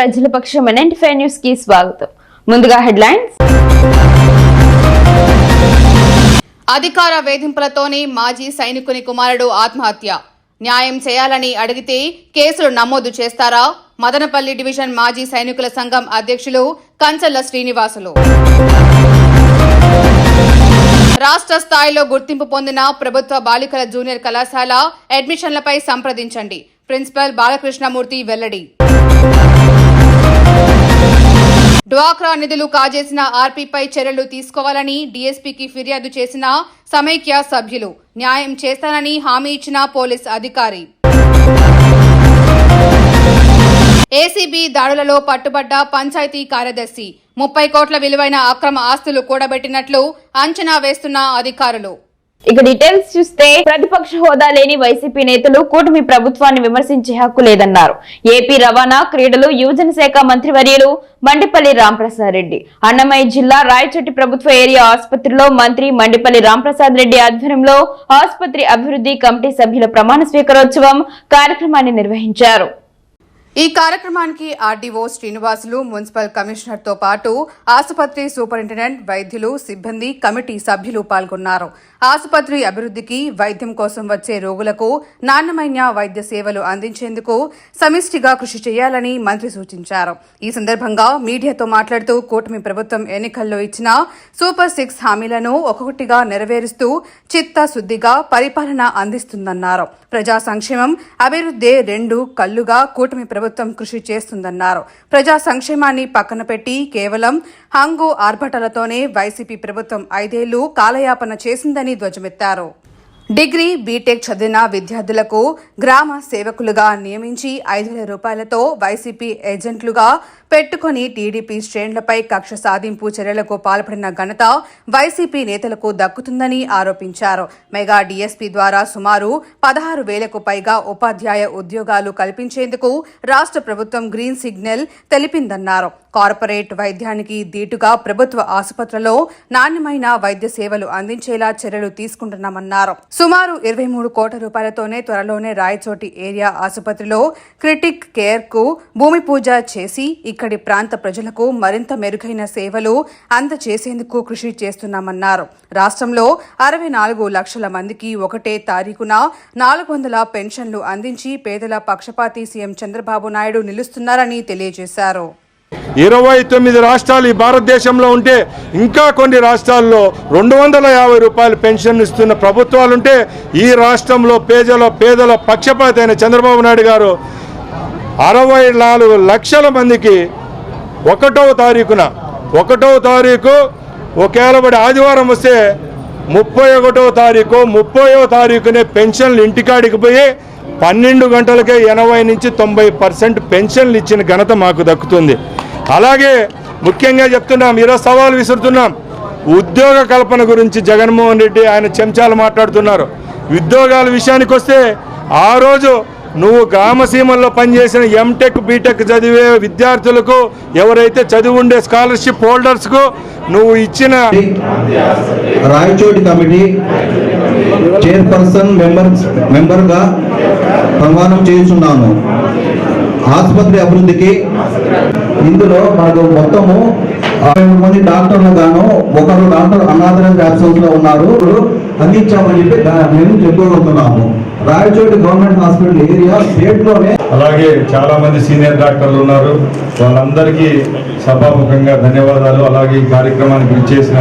ప్రజల పక్షం ఎన్ఎంటీ న్యూస్కి స్వాగతం. ముందుగా హెడ్లైన్స్. అధికార వేధింపులతోనే మాజీ సైనికుని కుమారుడు ఆత్మహత్య. న్యాయం చేయాలని అడిగితే కేసులు నమోదు చేస్తారా? మదనపల్లి డివిజన్ మాజీ సైనికుల సంఘం అధ్యక్షులు కంచల్ల శ్రీనివాసులు. రాష్ట్ర స్థాయిలో గుర్తింపు పొందిన ప్రభుత్వ బాలికల జూనియర్ కళాశాల అడ్మిషన్లపై సంప్రదించండి. ప్రిన్సిపల్ బాలకృష్ణమూర్తి వెల్లడి. డ్వాక్రా నిధులు కాజేసిన ఆర్పీపై చర్యలు తీసుకోవాలని డీఎస్పీకి ఫిర్యాదు చేసిన సమైక్య సభ్యులు. న్యాయం చేస్తానని హామీ ఇచ్చిన పోలీస్ అధికారి. ఏసీబీ దాడులలో పట్టుబడ్డ పంచాయతీ కార్యదర్శి. ముప్పై కోట్ల విలువైన అక్రమ ఆస్తులు కూడబెట్టినట్లు అంచనా వేస్తున్న అధికారులు. ఇక డీటెయిల్స్ చూస్తే ప్రతిపక్ష హోదా లేని వైసీపీ నేతలు కూటమి ప్రభుత్వాన్ని విమర్శించే హక్కు లేదన్నారు. ఏపీ రవాణా క్రీడలు యువజన శాఖ మంత్రివర్యులు మండిపల్లి రాంప్రసాద్ రెడ్డి. అన్నమయ్య జిల్లా రాయచోటి ప్రభుత్వ ఏరియా ఆసుపత్రిలో మంత్రి మండిపల్లి రాంప్రసాద్ రెడ్డి ఆధ్వర్యంలో ఆసుపత్రి అభివృద్ధి కమిటీ సభ్యుల ప్రమాణ స్వీకారోత్సవం కార్యక్రమాన్ని నిర్వహించారు. ఈ కార్యక్రమానికి ఆర్డీఓ శ్రీనివాసులు మున్సిపల్ కమిషనర్తో పాటు ఆసుపత్రి సూపరింటెండెంట్ వైద్యులు సిబ్బంది కమిటీ సభ్యులు పాల్గొన్నారు. ఆసుపత్రి అభివృద్ధికి వైద్యం కోసం వచ్చే రోగులకు నాణ్యమైన వైద్య సేవలు అందించేందుకు సమిష్టిగా కృషి చేయాలని మంత్రి సూచించారు. ఈ సందర్భంగా మీడియాతో మాట్లాడుతూ కూటమి ప్రభుత్వం ఎన్నికల్లో ఇచ్చిన సూపర్ సిక్స్ హామీలను ఒక్కొక్కటిగా నెరవేరుస్తూ చిత్తశుద్దిగా పరిపాలన అందిస్తుందన్నారు. ప్రజా సంక్షేమం అభివృద్ధి రెండు కళ్ళుగా కూటమి ప్రభుత్వం కృషి చేస్తుందన్నారు. ప్రజా సంక్షేమాన్ని పక్కన పెట్టి కేవలం హంగు ఆర్భటలతోనే వైసీపీ ప్రభుత్వం ఐదేళ్ళు కాలయాపన చేసిందని ధ్వజమెత్తారు. డిగ్రీ బీటెక్ చదివిన విద్యార్థులకు గ్రామ సేవకులుగా నియమించి ఐదు వేల రూపాయలతో వైసీపీ ఏజెంట్లుగా పెట్టుకుని టీడీపీ శ్రేణులపై కక్ష సాధింపు చర్యలకు పాల్పడిన ఘనత వైసీపీ నేతలకు దక్కుతుందని ఆరోపించారు. మెగా డీఎస్పీ ద్వారా సుమారు పదహారు వేలకు పైగా ఉపాధ్యాయ ఉద్యోగాలు కల్పించేందుకు రాష్ట్ర ప్రభుత్వం గ్రీన్ సిగ్నల్ తెలిపిందన్నారు. కార్పొరేట్ వైద్యానికి దీటుగా ప్రభుత్వ ఆసుపత్రుల్లో నాణ్యమైన వైద్య సేవలు అందించేలా చర్యలు తీసుకుంటున్నామన్నారు. సుమారు ఇరవై మూడు కోట్ల రూపాయలతోనే త్వరలోనే రాయచోటి ఏరియా ఆసుపత్రిలో క్రిటిక్ కేర్కు భూమి పూజ చేసి ఇక్కడి ప్రాంత ప్రజలకు మరింత మెరుగైన సేవలు అందజేసేందుకు కృషి చేస్తున్నామన్నారు. రాష్ట్రంలో అరవై నాలుగు లక్షల మందికి ఒకటే తారీఖున నాలుగు వందల పెన్షన్లు అందించి పేదల పక్షపాతి సీఎం చంద్రబాబు నాయుడు నిలుస్తున్నారని తెలియజేశారు. ఇరవై తొమ్మిది రాష్ట్రాలు ఈ భారతదేశంలో ఉంటే ఇంకా కొన్ని రాష్ట్రాల్లో రెండు వందల యాభై రూపాయలు పెన్షన్ ఇస్తున్న ప్రభుత్వాలు ఉంటే ఈ రాష్ట్రంలో పేదల పేదల పక్షపాత అయిన చంద్రబాబు నాయుడు గారు అరవై నాలుగు లక్షల మందికి ఒకటవ తారీఖున ఒకటవ తారీఖు ఒకేళబడి ఆదివారం వస్తే ముప్పై ఒకటవ తారీఖు ముప్పైవ తారీఖునే పెన్షన్లు ఇంటికాడికి పోయి పన్నెండు గంటలకే ఎనభై నుంచి తొంభై పర్సెంట్ పెన్షన్లు ఇచ్చిన ఘనత మాకు దక్కుతుంది. అలాగే ముఖ్యంగా చెప్తున్నాం ఈరోజు సవాలు విసురుతున్నాం. ఉద్యోగ కల్పన గురించి జగన్మోహన్ రెడ్డి ఆయన చెంచాలు మాట్లాడుతున్నారు. ఉద్యోగాల విషయానికి వస్తే ఆ రోజు నువ్వు గ్రామసీమల్లో పనిచేసిన ఎంటెక్ బీటెక్ చదివే విద్యార్థులకు ఎవరైతే చదివి ఉండే స్కాలర్షిప్ హోల్డర్స్కు నువ్వు ఇచ్చిన రాయచోటి కమిటీ చైర్పర్సన్ మెంబర్ మెంబర్గా ప్రమాణం చేస్తున్నాను ఆసుపత్రి అభివృద్ధికి ఇందులో మనకు మొత్తము అరవై మంది డాక్టర్లు గాను ఒకరు డాక్టర్ అనాథరైజ్ అబ్సెన్స్లో ఉన్నారు అందించామని చెప్పి మేము చెప్పుకోగలుగుతున్నాము. రాయచోటి గవర్నమెంట్ హాస్పిటల్ ఏరియా స్టేట్లోనే అలాగే చాలా మంది సీనియర్ డాక్టర్లు ఉన్నారు. వాళ్ళందరికీ సభాముఖంగా ధన్యవాదాలు. అలాగే ఈ కార్యక్రమానికి విచ్చేసిన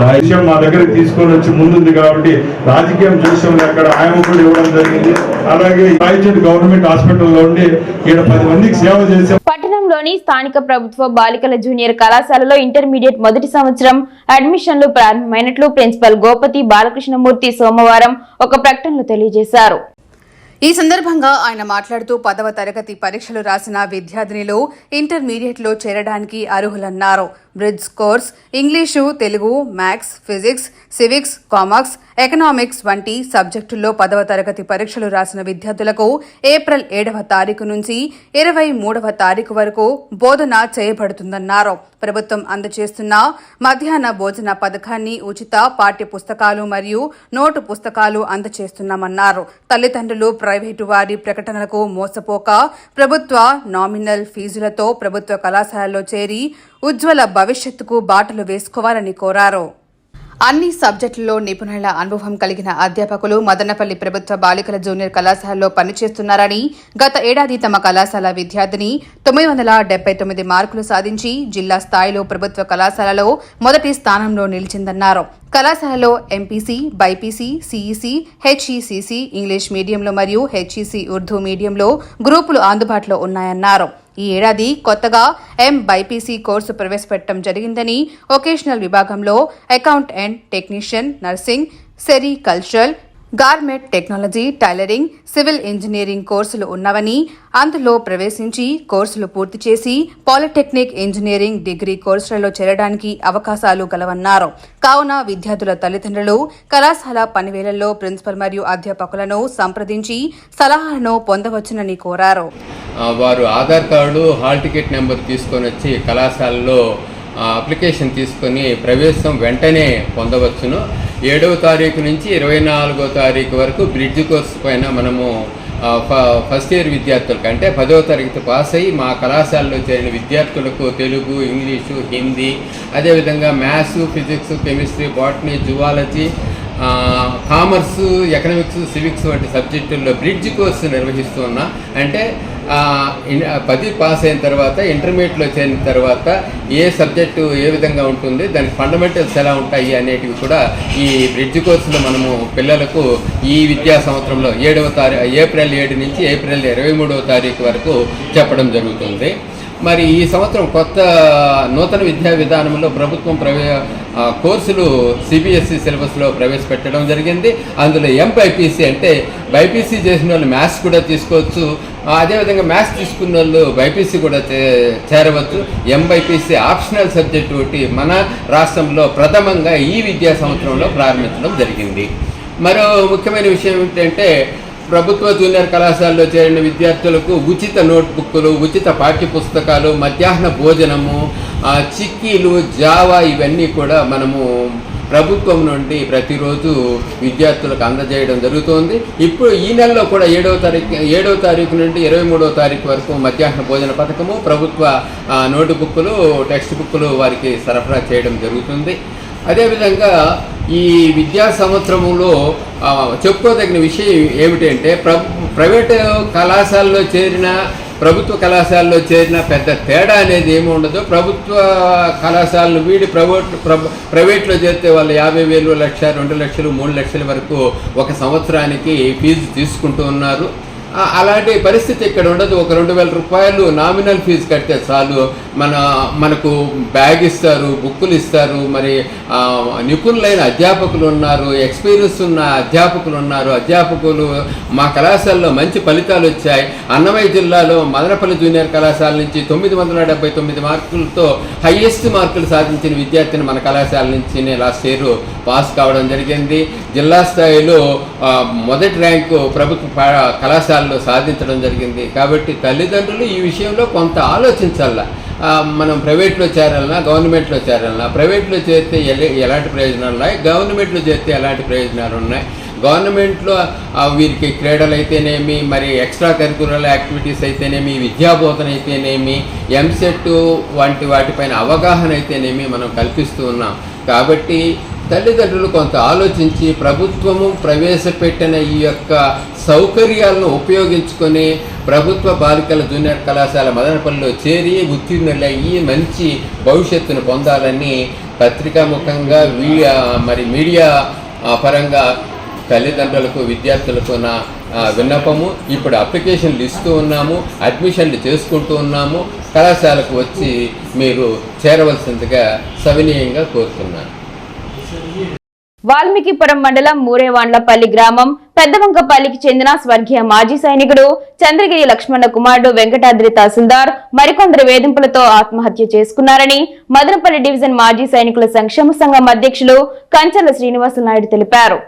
విషయం మా దగ్గరికి తీసుకొని వచ్చి ముందుంది కాబట్టి రాజకీయం చూసాం అక్కడ ఆయన కూడా ఇవ్వడం జరిగింది. అలాగే రాయచోటి గవర్నమెంట్ హాస్పిటల్లో ఉండి ఇక్కడ పది మందికి సేవ చేసే పట్టణంలోని స్థానిక ప్రభుత్వ బాలికల జూనియర్ కళాశాలలో ఇంటర్మీడియట్ మొదటి సంవత్సరం అడ్మిషన్లు ప్రారంభమైనట్లు ప్రిన్సిపల్ గోపతి బాలకృష్ణమూర్తి సోమవారం ఒక ప్రకటనలో తెలియజేశారు. ఈ సందర్భంగా ఆయన మాట్లాడుతూ పదవ తరగతి పరీక్షలు రాసిన విద్యార్థినిలు ఇంటర్మీడియట్లో చేరడానికి అర్హులన్నారు. Bridge course English Telugu maths physics civics commerce economics వంటి సబ్జెక్టుల్లో పదవ తరగతి పరీక్షలు రాసిన విద్యార్థులకు ఏప్రిల్ ఏడవ తారీఖు నుంచి ఇరవై మూడవ తారీఖు వరకు బోధన చేయబడుతుందన్నారు. ప్రభుత్వం అందజేస్తున్న మధ్యాహ్న భోజన పథకాన్ని ఉచిత పాఠ్య పుస్తకాలు మరియు నోటు పుస్తకాలు అందజేస్తున్నామన్నారు తల్లిదండ్రులు ప్రైవేటు వారి ప్రకటనలకు మోసపోక ప్రభుత్వ నామినల్ ఫీజులతో ప్రభుత్వ కళాశాలలో చేరి ఉజ్వల భవిష్యత్తుకు బాటలు వేసుకోవాలని కోరారు. అన్ని సబ్జెక్టుల్లో నిపుణుల అనుభవం కలిగిన అధ్యాపకులు మదనపల్లి ప్రభుత్వ బాలికల జూనియర్ కళాశాలలో పనిచేస్తున్నారని గత ఏడాది తమ కళాశాల విద్యార్థిని తొమ్మిది వందల డెబ్బై తొమ్మిది మార్కులు సాధించి జిల్లా స్థాయిలో ప్రభుత్వ కళాశాలలో మొదటి స్థానంలో నిలిచిందన్నారు. కళాశాలలో MPC BiPC CEC HECC English మీడియంలో మరియు హెచ్ఈసీ ఉర్దూ మీడియంలో గ్రూపులు అందుబాటులో ఉన్నాయన్నారు. ఈ ఏడాది కొత్తగా ఎం బైపీసీ కోర్సు ప్రవేశపెట్టడం జరిగిందని వొకేషనల్ విభాగంలో account and technician nursing sericultural garment technology tailoring civil engineering కోర్సులు ఉన్నవని అందులో ప్రవేశించి కోర్సులు పూర్తి చేసి పాలిటెక్నిక్ ఇంజనీరింగ్ డిగ్రీ కోర్సులలో చేరడానికి అవకాశాలు గలవన్నారు. కావున విద్యార్థుల తల్లిదండ్రులు కళాశాల పనివేళల్లో ప్రిన్సిపల్ మరియు అధ్యాపకులను సంప్రదించి సలహాలను పొందవచ్చునని కోరారు. వారు Aadhaar card hall ticket number తీసుకొని వచ్చి కళాశాలలో అప్లికేషన్ తీసుకొని ప్రవేశం వెంటనే పొందవచ్చును. ఏడవ తారీఖు నుంచి ఇరవై నాలుగో తారీఖు వరకు బ్రిడ్జ్ కోర్సు పైన మనము ఫ- ఫస్ట్ ఇయర్ విద్యార్థులకు అంటే పదవ తరగతి పాస్ అయ్యి మా కళాశాలలో చేరిన విద్యార్థులకు తెలుగు ఇంగ్లీషు హిందీ అదేవిధంగా maths physics chemistry botany zoology commerce commerce economics civics వంటి సబ్జెక్టుల్లో బ్రిడ్జ్ కోర్సు నిర్వహిస్తున్నా అంటే పది పాస్ అయిన తర్వాత ఇంటర్మీడియట్లో చేరిన తర్వాత ఏ సబ్జెక్టు ఏ విధంగా ఉంటుంది దాని ఫండమెంటల్స్ ఎలా ఉంటాయి అనేటివి కూడా ఈ బ్రిడ్జ్ కోర్సులో మనము పిల్లలకు ఈ విద్యా సంవత్సరంలో ఏడవ తారీఖు ఏప్రిల్ ఏడు నుంచి ఏప్రిల్ ఇరవై మూడవ తారీఖు వరకు చెప్పడం జరుగుతుంది. మరి ఈ సంవత్సరం కొత్త నూతన విద్యా విధానంలో ప్రభుత్వం ప్రవే కోర్సులు సిబిఎస్ఈ సిలబస్లో ప్రవేశపెట్టడం జరిగింది. అందులో ఎంబైపీసీ అంటే బైపీసీ చేసిన వాళ్ళు మ్యాథ్స్ కూడా తీసుకోవచ్చు. అదేవిధంగా మ్యాథ్స్ తీసుకున్న వాళ్ళు బైపీసీ కూడా చే- చేరవచ్చు. ఎంబైపీసీ ఆప్షనల్ సబ్జెక్ట్ ఒకటి మన రాష్ట్రంలో ప్రథమంగా ఈ విద్యా సంవత్సరంలో ప్రారంభించడం జరిగింది. మరో ముఖ్యమైన విషయం ఏంటంటే ప్రభుత్వ జూనియర్ కళాశాలలో చేరిన విద్యార్థులకు ఉచిత నోట్బుక్లు ఉచిత పాఠ్య పుస్తకాలు మధ్యాహ్న భోజనము చిక్కీలు జావా ఇవన్నీ కూడా మనము ప్రభుత్వం నుండి ప్రతిరోజు విద్యార్థులకు అందజేయడం జరుగుతోంది. ఇప్పుడు ఈ నెలలో కూడా ఏడవ తారీఖు ఏడవ తారీఖు నుండి ఇరవై మూడవ తారీఖు వరకు మధ్యాహ్న భోజన పథకము ప్రభుత్వ నోటు బుక్కులు టెక్స్ట్ బుక్కులు వారికి సరఫరా చేయడం జరుగుతుంది. అదేవిధంగా ఈ విద్యా సంవత్సరంలో చెప్పుకోదగిన విషయం ఏమిటంటే ప్ర ప్రైవేటు కళాశాలలో చేరిన ప్రభుత్వ కళాశాలలో చేరిన పెద్ద తేడా అనేది ఏమి ఉండదు. ప్రభుత్వ కళాశాలను వీడి ప్రైవేట్ ప్రైవేట్లో చేరితే వాళ్ళు యాభై వేలు లక్ష రెండు లక్షలు మూడు లక్షల వరకు ఒక సంవత్సరానికి ఫీజు తీసుకుంటూ ఉన్నారు. అలాంటి పరిస్థితి ఇక్కడ ఉండదు. ఒక రెండు వేల రూపాయలు నామినల్ ఫీజు కడితే చాలు. మన మనకు బ్యాగ్ ఇస్తారు బుక్కులు ఇస్తారు. మరి నిపుణులైన అధ్యాపకులు ఉన్నారు ఎక్స్పీరియన్స్ ఉన్న అధ్యాపకులు ఉన్నారు. అధ్యాపకులు మా కళాశాలలో మంచి ఫలితాలు వచ్చాయి. అన్నమయ్య జిల్లాలో మదనపల్లి జూనియర్ కళాశాల నుంచి తొమ్మిది వందల డెబ్బై తొమ్మిది మార్కులతో హయ్యెస్ట్ మార్కులు సాధించిన విద్యార్థిని మన కళాశాల నుంచి లాస్ట్ ఇయర్ పాస్ కావడం జరిగింది. జిల్లా స్థాయిలో మొదటి ర్యాంకు ప్రభుత్వ కళాశాలలో సాధించడం జరిగింది. కాబట్టి తల్లిదండ్రులు ఈ విషయంలో కొంత ఆలోచించాల. మనం ప్రైవేట్లో చేరాలన్నా గవర్నమెంట్లో చేరాలన్నా ప్రైవేట్లో చేరితే ఎలాంటి ప్రయోజనాలు ఉన్నాయి? గవర్నమెంట్లో చేస్తే ఎలాంటి ప్రయోజనాలు ఉన్నాయి? గవర్నమెంట్లో వీరికి క్రీడలు అయితేనేమి మరి ఎక్స్ట్రా కరికులర్ యాక్టివిటీస్ అయితేనేమి విద్యాబోధన అయితేనేమి ఎంసెట్ వంటి వాటిపైన అవగాహన అయితేనేమి మనం కల్పిస్తూ ఉన్నాం. కాబట్టి తల్లిదండ్రులు కొంత ఆలోచించి ప్రభుత్వము ప్రవేశపెట్టిన ఈ యొక్క సౌకర్యాలను ఉపయోగించుకొని ప్రభుత్వ బాలికల జూనియర్ కళాశాల మదనపల్లిలో చేరి ఉత్తీర్ణులయ్యి మంచి భవిష్యత్తును పొందాలని పత్రికాముఖంగా వీ మరి మీడియా పరంగా తల్లిదండ్రులకు విద్యార్థులకు నా విన్నపము. ఇప్పుడు అప్లికేషన్లు ఇస్తూ ఉన్నాము అడ్మిషన్లు చేసుకుంటూ ఉన్నాము. కళాశాలకు వచ్చి మీరు చేరవలసిందిగా సవినీయంగా కోరుతున్నాను. వాల్మీకిపురం మండలం మూరేవాండ్లపల్లి గ్రామం పెద్దవంకపల్లికి చెందిన స్వర్గీయ మాజీ సైనికుడు చంద్రగిరి లక్ష్మణ కుమారుడు వెంకటాద్రి తహసీల్దార్ మరికొందరు వేధింపులతో ఆత్మహత్య చేసుకున్నారని మదనపల్లి డివిజన్ మాజీ సైనికుల సంక్షేమ సంఘం అధ్యక్షులు కంచల శ్రీనివాస నాయుడు తెలిపారు.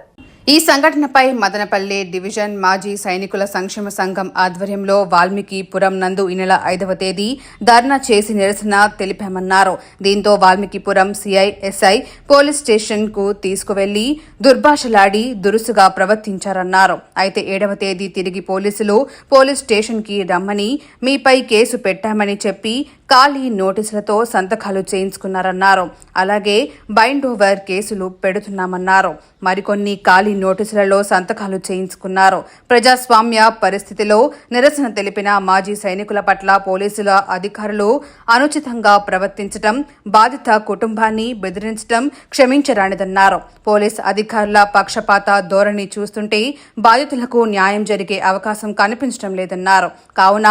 ఈ సంఘటనపై మదనపల్లె డివిజన్ మాజీ సైనికుల సంక్షేమ సంఘం ఆధ్వర్యంలో వాల్మీకిపురం నందు ఈ నెల ఐదవ తేదీ ధర్నా చేసి నిరసన తెలిపామన్నారు. దీంతో వాల్మీకిపురం సిఐ ఎస్ఐ పోలీస్ స్టేషన్కు తీసుకువెళ్ళి దుర్భాషలాడి దురుసుగా ప్రవర్తించారన్నారు. అయితే ఏడవ తేదీ తిరిగి పోలీసులు పోలీస్ స్టేషన్కి రమ్మని మీపై కేసు పెట్టామని చెప్పి ఖాళీ నోటీసులతో సంతకాలు చేయించుకున్నారన్నారు. అలాగే బైండ్ ఓవర్ కేసులు పెడుతున్నామన్నారు. మరికొన్ని ఖాళీ నోటీసులలో సంతకాలు చేయించుకున్నారు. ప్రజాస్వామ్య పరిస్థితిలో నిరసన తెలిపిన మాజీ సైనికుల పట్ల పోలీసుల అధికారులు అనుచితంగా ప్రవర్తించడం బాధిత కుటుంబాన్ని బెదిరించడం క్షమించరానిదన్నారు. పోలీస్ అధికారుల పక్షపాత ధోరణి చూస్తుంటే బాధితులకు న్యాయం జరిగే అవకాశం కనిపించడం లేదన్నారు. కావున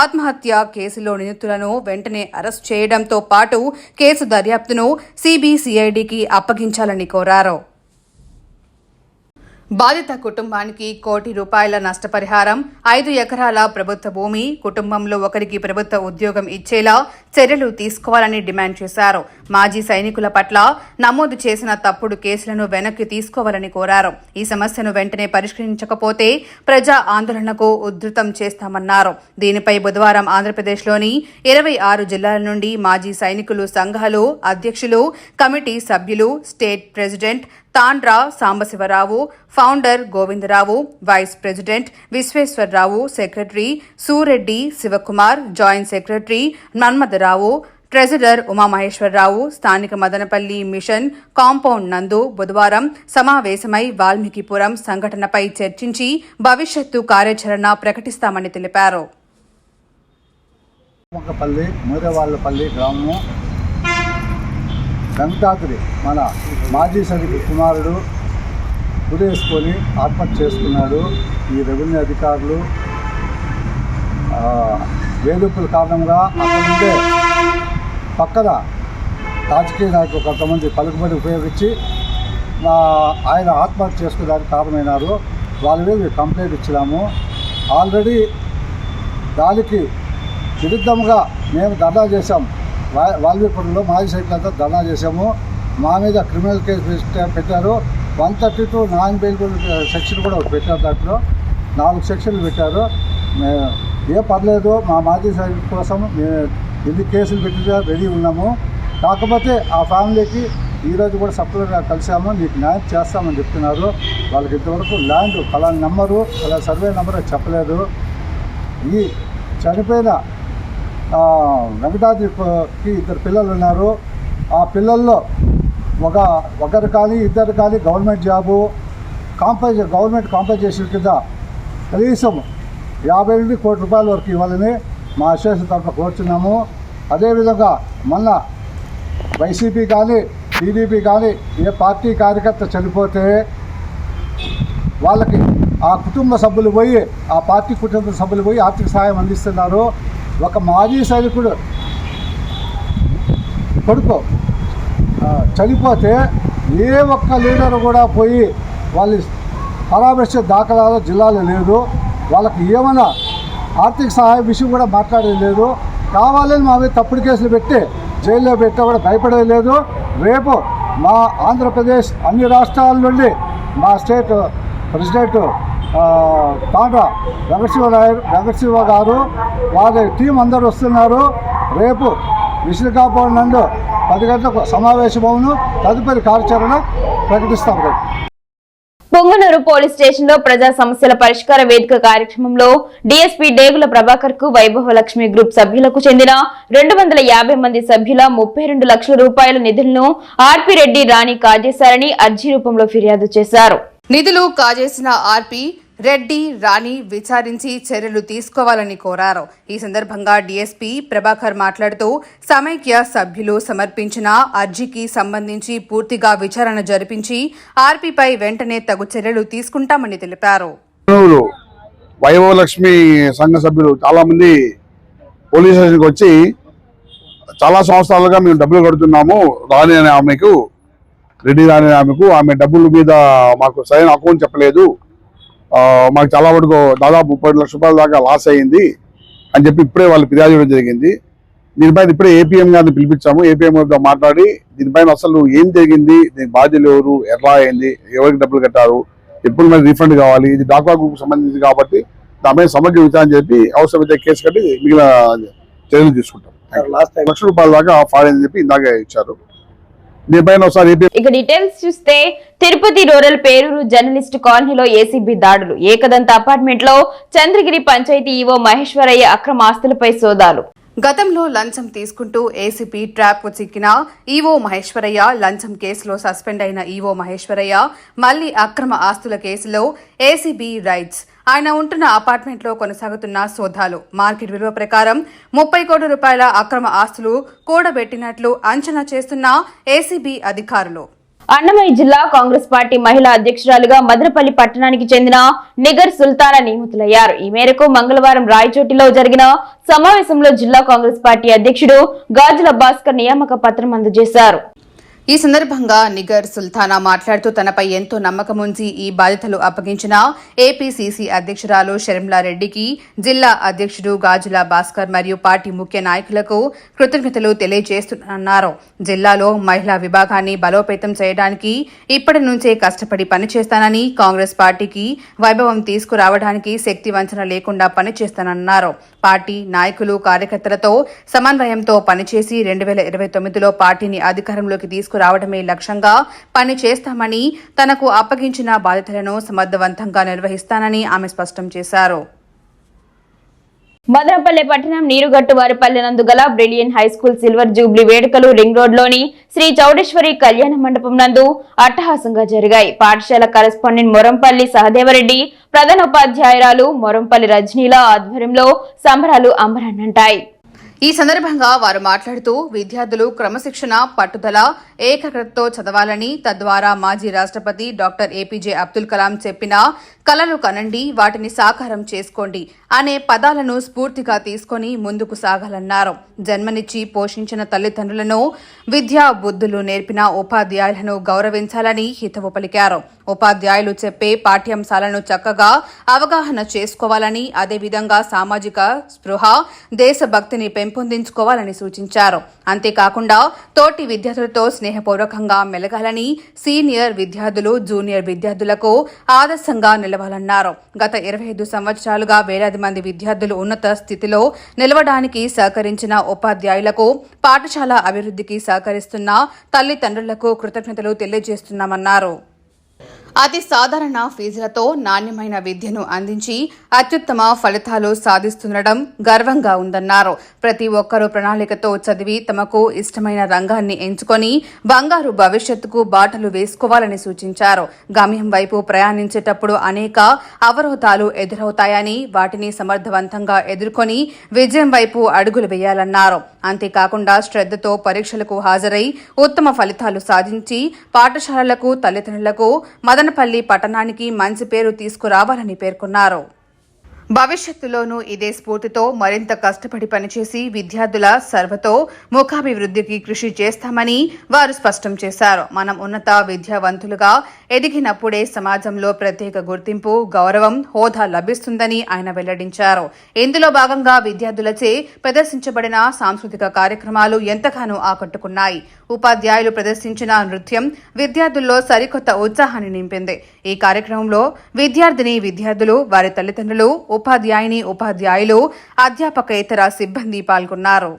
ఆత్మహత్య కేసులో నిందితులను వెంటనే అరెస్ట్ చేయడంతో పాటు కేసు దర్యాప్తును సిబిసిఐడికి అప్పగించాలని కోరారు. బాధిత కుటుంబానికి కోటి రూపాయల నష్టపరిహారం ఐదు ఎకరాల ప్రభుత్వ భూమి కుటుంబంలో ఒకరికి ప్రభుత్వ ఉద్యోగం ఇచ్చేలా చర్యలు తీసుకోవాలని డిమాండ్ చేశారు. మాజీ సైనికుల పట్ల నమోదు చేసిన తప్పుడు కేసులను వెనక్కి తీసుకోవాలని కోరారు. ఈ సమస్యను వెంటనే పరిష్కరించకపోతే ప్రజా ఆందోళనకు ఉధృతం చేస్తామన్నారు. దీనిపై బుధవారం ఆంధ్రప్రదేశ్లోని ఇరవై ఆరు జిల్లాల నుండి మాజీ సైనికులు సంఘాలు అధ్యక్షులు కమిటీ సభ్యులు state president Tandra Sambasivarao founder Govindarao vice president Visweswararao secretary Sureddy Sivakumar joint secretary Nanmadarao treasurer Umamaheswararao స్థానిక మదనపల్లి మిషన్ కాంపౌండ్ నందు బుధవారం సమావేశమై వాల్మీకిపురం సంఘటనపై చర్చించి భవిష్యత్తు కార్యాచరణ ప్రకటిస్తామని తెలిపారు. వెంకటాద్రి మన మాజీ సైనిక కుమారుడు ఉరేసుకొని ఆత్మహత్య చేసుకున్నాడు. ఈ రెవెన్యూ అధికారులు ఆ, వేధింపుల కారణంగా అక్కడ ఉండే పక్కన రాజకీయ నాయకులు కొంతమంది పలుకుబడి ఉపయోగించి నా ఆయన ఆత్మహత్య చేసుకోవడానికి కారణమైనారు. వాళ్ళ మీద కంప్లైంట్ ఇచ్చినాము. ఆల్రెడీ దానికి విరుద్ధంగా మేము ధర్నా చేశాం. వాల్మీపురంలో మాజీ సైకిల్తో ధర్నా చేశాము. మా మీద క్రిమినల్ కేసు పెట్టారు. One thirty two non bailable section కూడా పెట్టారు దాంట్లో. నాలుగు సెక్షన్లు పెట్టారు. ఏ పర్లేదు మా మాజీ సైనికుల కోసం మేము ఎన్ని కేసులు పెట్టినా రెడీ ఉన్నాము. కాకపోతే ఆ ఫ్యామిలీకి ఈరోజు కూడా సప్లైగా కలిసాము. నీకు న్యాయం చేస్తామని చెప్తున్నారు. వాళ్ళకి ఇంతవరకు ల్యాండ్ అలా నెంబరు అలా సర్వే నెంబర్ చెప్పలేదు. ఈ చనిపోయిన వెంకటాద్రికి ఇద్దరు పిల్లలు ఉన్నారు. ఆ పిల్లల్లో ఒక ఒకరు కానీ ఇద్దరు కానీ గవర్నమెంట్ జాబు కాంపైజ్ గవర్నమెంట్ కాంపెన్సేషన్ కింద కనీసం యాభై నుండి కోటి రూపాయల వరకు ఇవ్వాలని మా అసోసియేషన్ తరఫున కోరుతున్నాము అదేవిధంగా మొన్న వైసీపీ కానీ టీడీపీ కానీ ఏ పార్టీ కార్యకర్త చనిపోతే వాళ్ళకి ఆ కుటుంబ సభ్యులు పోయి ఆ పార్టీ కుటుంబ సభ్యులు పోయి ఆర్థిక సహాయం అందిస్తున్నారు. ఒక మాజీ సైనికుడు. కొడుకు. చనిపోతే ఏ ఒక్క లీడర్ కూడా పోయి వాళ్ళు పరామర్శ దాఖలాలు జిల్లాలో లేదు. వాళ్ళకి ఏమైనా ఆర్థిక సహాయం విషయం కూడా మాట్లాడలేదు లేదు. కావాలని మా మీద తప్పుడు కేసులు పెట్టి జైల్లో పెట్టా కూడా భయపడలేదు రేపు మా ఆంధ్రప్రదేశ్ అన్ని రాష్ట్రాల నుండి మా స్టేట్ ప్రెసిడెంట్ తాండ్రా వెంకటశివ వెంకటశివ గారు వారి టీం అందరు వస్తున్నారు. రేపు విశాఖపట్నం నుండి పది గంటలకు సమావేశమవును తదుపరి కార్యాచరణ ప్రకటిస్తాం పొంగనూరు పోలీస్ స్టేషన్లో ప్రజా సమస్యల పరిష్కార వేదిక కార్యక్రమంలో డీఎస్పీ డేగుల ప్రభాకర్కు వైభవ లక్ష్మి గ్రూప్ సభ్యులకు చెందిన రెండు వందల యాభై మంది సభ్యుల ముప్పై రెండు లక్షల రూపాయల నిధులను ఆర్పి రెడ్డి రాణి కాజేశారని అర్జీ రూపంలో ఫిర్యాదు చేశారు. నిధులు కాజేసిన ఆర్పి రెడ్డి రాణి విచారించి చర్యలు తీసుకోవాలని కోరారు. ఈ సందర్భంగా డీఎస్పీ ప్రభాకర్ మాట్లాడుతూ సమైక్య సభ్యులు సమర్పించిన అర్జీకి సంబంధించి పూర్తిగా విచారణ జరిపించి ఆర్పీపై వెంటనే తగు చర్యలు తీసుకుంటామని తెలిపారు. వైభవలక్ష్మి లక్ష్మి సంఘ సభ్యులు చాలా మంది పోలీస్ స్టేషన్కి వచ్చి చాలా సంవత్సరాలుగా మేము డబ్బులు కడుతున్నాము రాణి అనే ఆమెకు రెడ్డి రాణి అనే ఆమెకు ఆమె డబ్బుల మీద మాకు సరైన అకౌంట్ చెప్పలేదు. మాకు చాలా వరకు దాదాపు ముప్పై లక్షల రూపాయల దాకా లాస్ అయ్యింది అని చెప్పి ఇప్పుడే వాళ్ళు ఫిర్యాదు చేయడం జరిగింది. దీనిపైన ఇప్పుడే ఏపీఎం గారిని పిలిపించాము. ఏపీఎం గారితో మాట్లాడి దీనిపైన అసలు ఏం జరిగింది దీనికి బాధ్యులు ఎవరు ఎట్లా అయింది ఎవరికి డబ్బులు కట్టారు ఎప్పుడు మరి రీఫండ్ కావాలి ఇది డాక్వా గ్రూప్ సంబంధించి కాబట్టి దానిపై సమగ్ర విచారణ చెప్పి అవసరమైతే కేసు కట్టి మిగిలిన చర్యలు తీసుకుంటాం. లక్ష రూపాయల దాకా ఫైన్ అని చెప్పి ఇందాక ఇచ్చారు. ఇక డీటెయిల్స్ చూస్తే తిరుపతి రూరల్ పేరూరు జర్నలిస్ట్ కాలనీలో ఏసీబీ దాడులు. ఏకదంత అపార్ట్మెంట్లో చంద్రగిరి పంచాయతీ ఈవో మహేశ్వరయ్య అక్రమ ఆస్తులపై సోదాలు. గతంలో లంచం తీసుకుంటూ ఏసీపీ ట్రాప్కు చిక్కిన ఈవో మహేశ్వరయ్య లంచం కేసులో సస్పెండ్ అయిన ఈవో మహేశ్వరయ్య మళ్ళీ అక్రమ ఆస్తుల కేసులో ఏసీబీ రైట్స్ ఆయన ఉంటున్న అపార్ట్మెంట్లో కొనసాగుతున్న సోదాలు. మార్కెట్ విలువ ప్రకారం ముప్పై కోట్ల రూపాయల అక్రమ ఆస్తులు కూడబెట్టినట్లు అంచనా చేస్తున్న ఏసీబీ అధికారులు. అన్నమయ్య జిల్లా కాంగ్రెస్ పార్టీ మహిళా అధ్యక్షురాలుగా మదనపల్లి పట్టణానికి చెందిన నిగర్ సుల్తానా నియమితులయ్యారు. ఈ మేరకు మంగళవారం రాయచోటిలో జరిగిన సమావేశంలో జిల్లా కాంగ్రెస్ పార్టీ అధ్యక్షుడు గాజుల భాస్కర్ నియామక పత్రం అందజేశారు. ఈ సందర్భంగా నిగర్ సుల్తానా మాట్లాడుతూ తనపై ఎంతో నమ్మకం ఉంచి ఈ బాధ్యతలు అప్పగించిన ఏపీసీసీ అధ్యక్షురాలు షర్మిలారెడ్డికి జిల్లా అధ్యక్షుడు గాజుల భాస్కర్ మరియు పార్టీ ముఖ్య నాయకులకు కృతజ్ఞతలు తెలియజేస్తున్నారు జిల్లాలో మహిళా విభాగాన్ని బలోపేతం చేయడానికి ఇప్పటి నుంచే కష్టపడి పనిచేస్తానని కాంగ్రెస్ పార్టీకి వైభవం తీసుకురావడానికి శక్తి వంచన లేకుండా పనిచేస్తానన్నారు. పార్టీ నాయకులు కార్యకర్తలతో సమన్వయంతో పనిచేసి రెండు వేల ఇరవై తొమ్మిదిలో పార్టీని అధికారంలోకి తీసుకురావడమే లక్ష్యంగా పని చేస్తామని తనకు అప్పగించిన బాధ్యతలను సమర్థవంతంగా నిర్వహిస్తానని ఆమె స్పష్టం చేశారు. భద్రంపల్లి పట్టణం నీరుగట్టు నందు గల brilliant high school silver jubilee వేడుకలు రింగ్ రోడ్లోని శ్రీ చౌడేశ్వరి కళ్యాణ మండపం నందు అట్టహాసంగా జరిగాయి. పాఠశాల కరెస్పాండెంట్ మొరంపల్లి సహదేవరెడ్డి ప్రధాన ఉపాధ్యాయురాలు మొరంపల్లి రజనీల ఆధ్వర్యంలో సంబరాలు అంబరాన్నంటాయి. ఈ సందర్భంగా వారు మాట్లాడుతూ విద్యార్థులు క్రమశిక్షణ పట్టుదల ఏకాగ్రతతో చదవాలని తద్వారా మాజీ రాష్ట్రపతి డాక్టర్ ఏపీజే అబ్దుల్ కలాం చెప్పిన కలలు కనండి వాటిని సాకారం చేసుకోండి అనే పదాలను స్ఫూర్తిగా తీసుకొని ముందుకు సాగాలన్నారు. జన్మనిచ్చి పోషించిన తల్లిదండ్రులను విద్యా బుద్ధులు నేర్పిన ఉపాధ్యాయులను గౌరవించాలని హితవు పలికారు. ఉపాధ్యాయులు చెప్పే పాఠ్యాంశాలను చక్కగా అవగాహన చేసుకోవాలని అదేవిధంగా సామాజిక స్పృహ దేశభక్తిని పెంపొందించుకోవాలని సూచించారు. అంతేకాకుండా తోటి విద్యార్థులతో స్నేహపూర్వకంగా మెలగాలని సీనియర్ విద్యార్థులు జూనియర్ విద్యార్థులకు ఆదర్శంగా నిలవాలన్నారు. గత ఇరవై ఐదు సంవత్సరాలుగా వేలాది మంది విద్యార్థులు ఉన్నత స్థితిలో నిలవడానికి సహకరించిన ఉపాధ్యాయులకు పాఠశాల అభివృద్ధికి సహకరిస్తున్న తల్లిదండ్రులకు కృతజ్ఞతలు తెలియజేస్తున్నామన్నారు. అతి సాధారణ ఫీజులతో నాణ్యమైన విద్యను అందించి అత్యుత్తమ ఫలితాలు సాధిస్తుండడం గర్వంగా ఉందన్నారు. ప్రతి ఒక్కరూ ప్రణాళికతో చదివి తమకు ఇష్టమైన రంగాన్ని ఎంచుకొని బంగారు భవిష్యత్తుకు బాటలు వేసుకోవాలని సూచించారు. గమ్యం వైపు ప్రయాణించేటప్పుడు అనేక అవరోధాలు ఎదురవుతాయని వాటిని సమర్థవంతంగా ఎదుర్కొని విజయం వైపు అడుగులు వేయాలన్నారు. అంతేకాకుండా శ్రద్ధతో పరీక్షలకు హాజరై ఉత్తమ ఫలితాలు సాధించి పాఠశాలలకు తల్లిదండ్రులకు మదనపల్లి పట్టణానికి మంచి పేరు తీసుకురావాలని పేర్కొన్నారు. భవిష్యత్తులోనూ ఇదే స్ఫూర్తితో మరింత కష్టపడి పనిచేసి విద్యార్థుల సర్వతో ముఖాభివృద్ధికి కృషి చేస్తామని వారు స్పష్టం చేశారు. మనం ఉన్నత విద్యావంతులుగా ఎదిగినప్పుడే సమాజంలో ప్రత్యేక గుర్తింపు గౌరవం హోదా లభిస్తుందని ఆయన వెల్లడించారు. ఇందులో భాగంగా విద్యార్థులచే ప్రదర్శించబడిన సాంస్కృతిక కార్యక్రమాలు ఎంతగానో ఆకట్టుకున్నాయి. ఉపాధ్యాయులు ప్రదర్శించిన నృత్యం విద్యార్థుల్లో సరికొత్త ఉత్సాహాన్ని నింపింది. ఈ కార్యక్రమంలో విద్యార్థిని విద్యార్థులు వారి తల్లిదండ్రులు ఉపాధ్యాయుని ఉపాధ్యాయులు అధ్యాపకేతర సిబ్బంది పాల్గొన్నారు.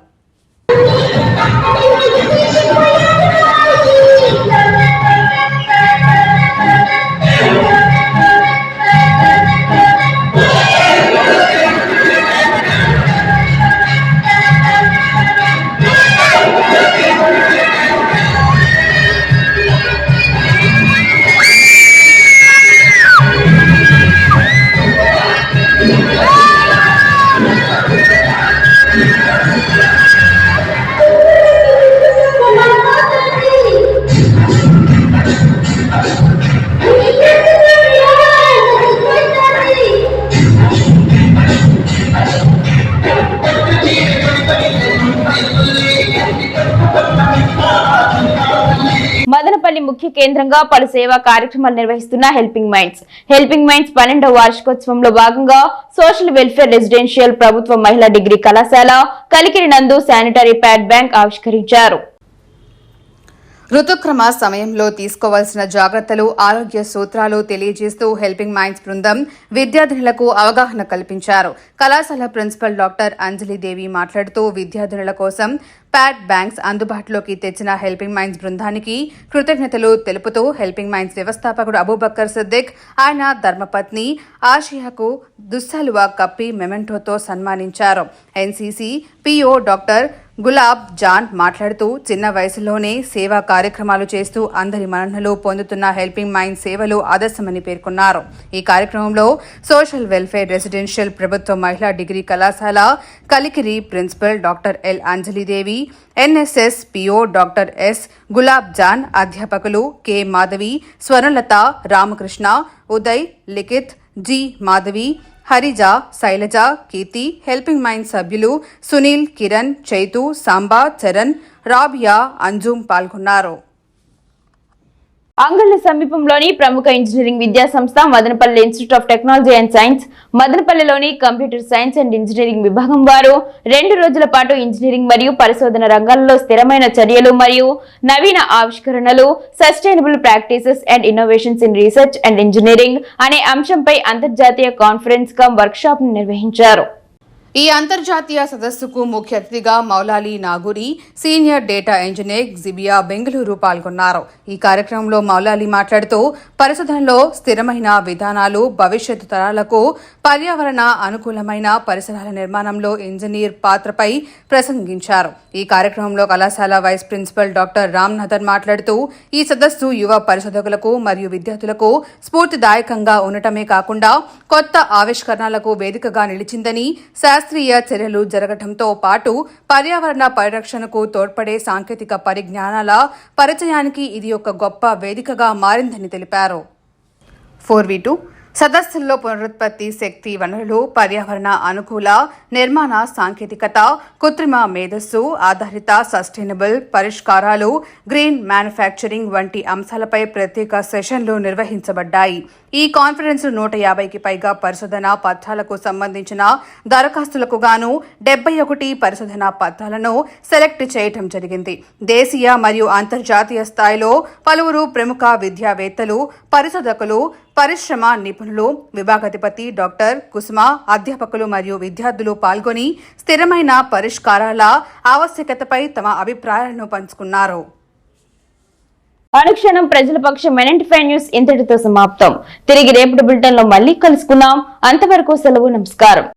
కేంద్రంగా పలు సేవా కార్యక్రమాలు నిర్వహిస్తున్న హెల్పింగ్ మైండ్స్ హెల్పింగ్ మైండ్స్ పన్నెండవ వార్షికోత్సవంలో భాగంగా సోషల్ వెల్ఫేర్ రెసిడెన్షియల్ ప్రభుత్వ మహిళా డిగ్రీ కళాశాల కలికిరి నందు శానిటరీ ప్యాడ్ బ్యాంక్ ఆవిష్కరించారు. ఋతుక్రమ సమయంలో తీసుకోవాల్సిన జాగ్రత్తలు ఆరోగ్య సూత్రాలు తెలియజేస్తూ హెల్పింగ్ మైండ్స్ బృందం విద్యార్థినులకు అవగాహన కల్పించారు. కళాశాల ప్రిన్సిపల్ డాక్టర్ అంజలిదేవి మాట్లాడుతూ విద్యార్థినుల కోసం ప్యాడ్ బ్యాంక్స్ అందుబాటులోకి తెచ్చిన హెల్పింగ్ మైండ్స్ బృందానికి కృతజ్ఞతలు తెలుపుతూ హెల్పింగ్ మైండ్స్ వ్యవస్థాపకుడు అబూబక్కర్ సిద్దిక్ ఆయన ధర్మపత్ని ఆషియాకు దుస్సలువా కప్పి మెమెంటోతో సన్మానించారు. NCC PO doctor Gulab Jan మాట్లాడుతూ చిన్న వయసులోనే సేవా కార్యక్రమాలు చేస్తూ అందరి మన్ననలు పొందుతున్న హెల్పింగ్ మైండ్ సేవలు ఆదర్శమని పేర్కొన్నారు. ఈ కార్యక్రమంలో సోషల్ వెల్ఫేర్ రెసిడెన్షియల్ ప్రభుత్వ మహిళా డిగ్రీ కళాశాల Kalikiri principal doctor L Anjalidevi NSS PO doctor S Gulab Jan అధ్యాపకులు K Madhavi Swarnalatha Ramakrishna Uday Likhith G Madhavi Harija Sailaja Keerthi helping mind సభ్యులు సునీల్ కిరణ్ చైతు సాంబా చరణ్ రాబియా అంజుమ్ పాల్గొన్నారు. అంగళ్ళ సమీపంలోని ప్రముఖ ఇంజనీరింగ్ విద్యా సంస్థ Madanapalle institute of technology and science మదనపల్లిలోని computer science and engineering విభాగం వారు రెండు రోజుల పాటు ఇంజనీరింగ్ మరియు పరిశోధన రంగాల్లో స్థిరమైన చర్యలు మరియు నవీన ఆవిష్కరణలు sustainable practices and innovations in research and engineering అనే అంశంపై అంతర్జాతీయ కాన్ఫరెన్స్ కమ్ వర్క్షాప్ నిర్వహించారు. ఈ అంతర్జాతీయ సదస్సుకు ముఖ్య అతిథిగా Moulali Naguri senior data engineer జిబియా Bengaluru పాల్గొన్నారు. ఈ కార్యక్రమంలో మౌలాలి మాట్లాడుతూ పరిశోధనలో స్థిరమైన విధానాలు భవిష్యత్తు తరాలకు పర్యావరణ అనుకూలమైన పరిసరాల నిర్మాణంలో ఇంజనీర్ పాత్రపై ప్రసంగించారు. ఈ కార్యక్రమంలో కళాశాల వైస్ ప్రిన్సిపల్ డాక్టర్ రామ్నాథన్ మాట్లాడుతూ ఈ సదస్సు యువ పరిశోధకులకు మరియు విద్యార్థులకు స్ఫూర్తిదాయకంగా ఉండటమే కాకుండా కొత్త ఆవిష్కరణలకు వేదికగా నిలిచిందని శాస్త్రీయ చర్యలు జరగడంతో పాటు పర్యావరణ పరిరక్షణకు తోడ్పడే సాంకేతిక పరిజ్ఞానాల పరిచయానికి ఇది ఒక గొప్ప వేదికగా మారిందని తెలిపారు. ఫోర్ వి టూ సదస్సుల్లో పునరుత్పత్తి శక్తి వనరులు పర్యావరణ అనుకూల నిర్మాణ సాంకేతికత కృత్రిమ మేధస్సు ఆధారిత సస్టైనబుల్ పరిష్కారాలు గ్రీన్ మ్యానుఫ్యాక్చరింగ్ వంటి అంశాలపై ప్రత్యేక సెషన్లు నిర్వహించబడ్డాయి. ఈ కాన్ఫరెన్స్ నూట యాభైకి పైగా పరిశోధన పత్రాలకు సంబంధించిన దరఖాస్తులకు గాను డెబ్బై ఒకటి పరిశోధన పత్రాలను సెలెక్ట్ చేయటం జరిగింది. దేశీయ మరియు అంతర్జాతీయ స్థాయిలో పలువురు ప్రముఖ విద్యావేత్తలు పరిశోధకులు పరిశ్రమ నిపుణులు విభాగాధిపతి డాక్టర్ కుసుమ అధ్యాపకులు మరియు విద్యార్థులు పాల్గొని స్థిరమైన పరిష్కారాల ఆవశ్యకతపై తమ అభిప్రాయాలను పంచుకున్నారు. అనుక్షణం ప్రజల పక్షం ఎన్ఎంటిఫై న్యూస్ ఇంతటితో సమాప్తం. తిరిగి రేపటి బులెటిన్లో మళ్ళీ కలుసుకుందాం. అంతవరకు సెలవు నమస్కారం.